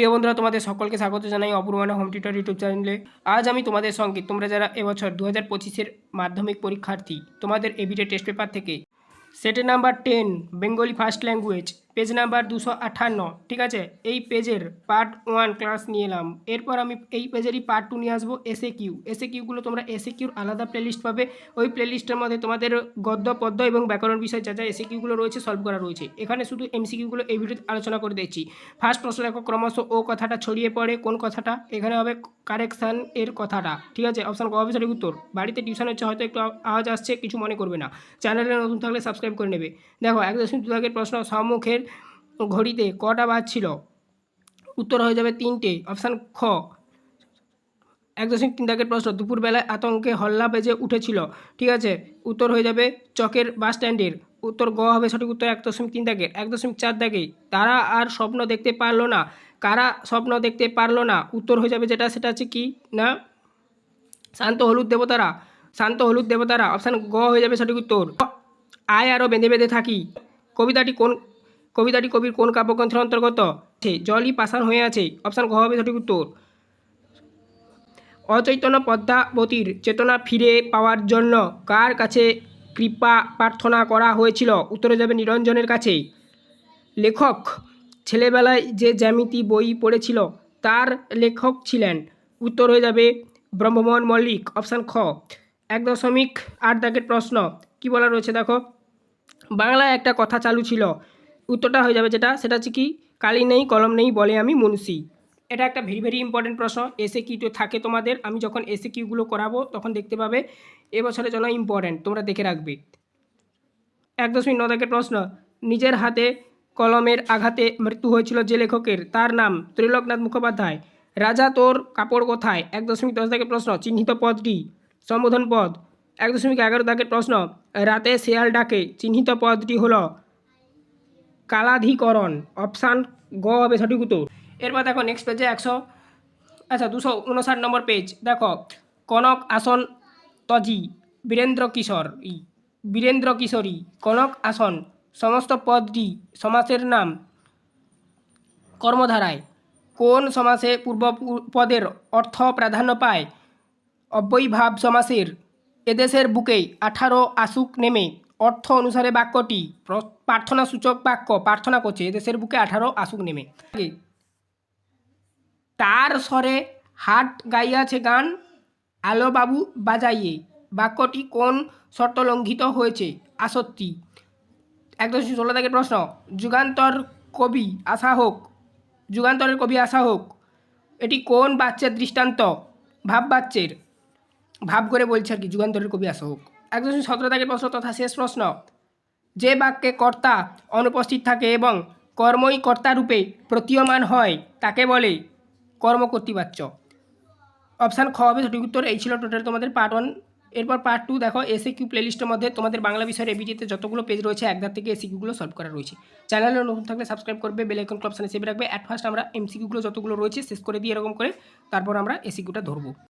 প্রিয় বন্ধুরা, তোমাদের সকলকে স্বাগত জানাই অপূর্বানা হোম টিউটার ইউটিউব চ্যানেলে আজ আমি তোমাদের সঙ্গে, তোমরা যারা এবছর দু হাজার পঁচিশের মাধ্যমিক পরীক্ষার্থী, তোমাদের এবিটে টেস্ট পেপার থেকে সেটের number ten Bengali first language page number দুশো আঠান্ন, ঠিক আছে? এই পেজের পার্ট ওয়ান ক্লাস নিয়ে এলাম। এরপর আমি এই পেজেরই পার্ট টু নিয়ে আসব এসে কিউ এসে কিউগুলো তোমরা এসে কিউর আলাদা প্লেলিস্ট পাবে। ওই প্লেলিস্টের মধ্যে তোমাদের গদ্য, পদ্য এবং ব্যাকরণ বিষয় যা যা এসে কিউগুলো রয়েছে সলভ করা রয়েছে। এখানে শুধু এমসিকিউগুলো এই ভিডিওতে আলোচনা করে দিচ্ছি। ফার্স্ট প্রশ্ন দেখো, ক্রমশ ও কথাটা ছড়িয়ে পড়ে, কোন কথাটা? এখানে হবে কারেকশান এর কথাটা, ঠিক আছে? অপশান ক উত্তর। বাড়িতে টিউশন হচ্ছে, হয়তো একটু আও- আওয়াজ আসছে, কিছু মনে করবে না। চ্যানেলে নতুন থাকলে সাবস্ক্রাইব করে নেবে। দেখো, এক দশমিক দু প্রশ্ন, সম্মুখের ঘড়িতে কটা বাজছিল? উত্তর হয়ে যাবে তিনটে। অপশান খ। এক দশমিক তিন দাগের প্রশ্ন। দুপুরবেলায় আতঙ্কে হল্লা বেজে উঠেছিল। ঠিক আছে? উত্তর হয়ে যাবে চকের বাস স্ট্যান্ডের। উত্তর গ হবে সঠিক উত্তর এক দশমিক তিন দাগের। এক দশমিক চার দাগে। তারা আর স্বপ্ন দেখতে পারল না। কারা স্বপ্ন দেখতে পারল না? উত্তর হয়ে যাবে যেটা সেটা আছে কি? না? শান্ত হলুদ দেবতারা। শান্ত হলুদ দেবতারা। অপশান গ হয়ে যাবে সঠিক উত্তর। আয় আরও বেঁধে বেঁধে থাকি। কবিতাটি কোন কবিতাটি কবির কোন কাব্যগ্রন্থের অন্তর্গত? জলই পাষাণ হয়ে আছে। অপশান ঘ হবে সঠিক উত্তর। অচৈতন্য পদ্মাবতীর চেতনা ফিরে পাওয়ার জন্য কার কাছে কৃপা প্রার্থনা করা হয়েছিল? উত্তরে যাবে নিরঞ্জনের কাছে। লেখক, ছেলেবেলায় যে জ্যামিতি বই পড়েছিল, তার লেখক ছিলেন। উত্তর হয়ে যাবে ব্রহ্মমোহন মল্লিক। অপশান খ। এক দশমিক আট দাগের প্রশ্ন। কি বলা রয়েছে দেখো? বাংলায় একটা কথা চালু ছিল। উত্তরটা হয়ে যাবে যেটা, সেটা হচ্ছে কি, কালি নেই, কলম নেই, বলে আমি মুন্সি। এটা একটা ভেরি ভেরি ইম্পর্টেন্ট প্রশ্ন। এসে কিউতে থাকে তোমাদের, আমি যখন এসে কিউগুলো করাবো, তখন দেখতে পাবে এবছরের জন্য ইম্পর্টেন্ট তোমরা দেখে রাখবে। এক দশমিক ন দাগের প্রশ্ন, নিজের হাতে কলমের আঘাতে মৃত্যু হয়েছিল যে লেখকের, তার নাম ত্রিলোকনাথ মুখোপাধ্যায়। রাজা তোর কাপড় কোথায়? এক দশমিক দশ দাগের প্রশ্ন, চিহ্নিত পদটি, সম্বোধন পদ। এক দশমিক এগারো দাগের প্রশ্ন, রাতে শেয়াল ডাকে, চিহ্নিত পদটি হলো কালাধিকরণ অপশান গ হবে সঠিক উত্তর। এরপর দেখো নেক্সট পেজে একশো আচ্ছা দুশো উনষাট নম্বর পেজ দেখো, কনক আসন তজি, বীরেন্দ্র কিশোর, ই, বীরেন্দ্র কিশোরী, কনক আসন, সমস্ত পদটি সমাসের নাম কর্মধারায়, কোন সমাসে পূর্ব পদের অর্থ প্রাধান্য পায়? অব্যয়ীভাব সমাসের, এদেশের বুকে আঠারো আসুক নেমে অর্থ অনুসারে বাক্যটি প্র- প্রার্থনা সূচক বাক্য প্রার্থনা করছে দেশের বুকে আঠারো আসুক নেমে। তার স্বরে হাট গাইয়াছে গান, আলো বাবু বাজাইয়ে। বাক্যটি কোন শর্ত লঙ্ঘিত হয়েছে? আসত্তি একদম ষোলো দাগের প্রশ্ন, যুগান্তর কবি আসা হোক, যুগান্তরের কবি আসা হোক, এটি কোন বাচ্চার দৃষ্টান্ত? ভাব বাচ্চের ভাব করে বলছে আর কি, যুগান্তরের কবি আসা হোক। একদম সতেরো দাগের প্রশ্ন তথা শেষ প্রশ্ন। যে বাক্যে কর্তা অনুপস্থিত থাকে এবং কর্মই কর্তারূপে প্রতীয়মান হয়, তাকে বলে কর্ম কর্মকর্তৃবাচ্য অপশান খ হবে সঠিক উত্তর। এই ছিল টোটাল তোমাদের পার্ট ওয়ান। এরপর পার্ট টু দেখো এসে কিউ প্লেলিস্টের মধ্যে তোমাদের বাংলা বিষয়ের এবিটিতে যতগুলো পেজ রয়েছে একদার থেকে এসি কিউগুলো সলভ করা রয়েছে। চ্যানেলে নতুন থাকলে সাবস্ক্রাইব করবে বেল আইকন অপশানে সেভ রাখবে। অ্যাট ফার্স্ট আমরা এমসিকিউগুলো যতগুলো রয়েছে, শেষ করে দিয়ে এরকম করে। তারপর আমরা এসিকিউটা ধরবো।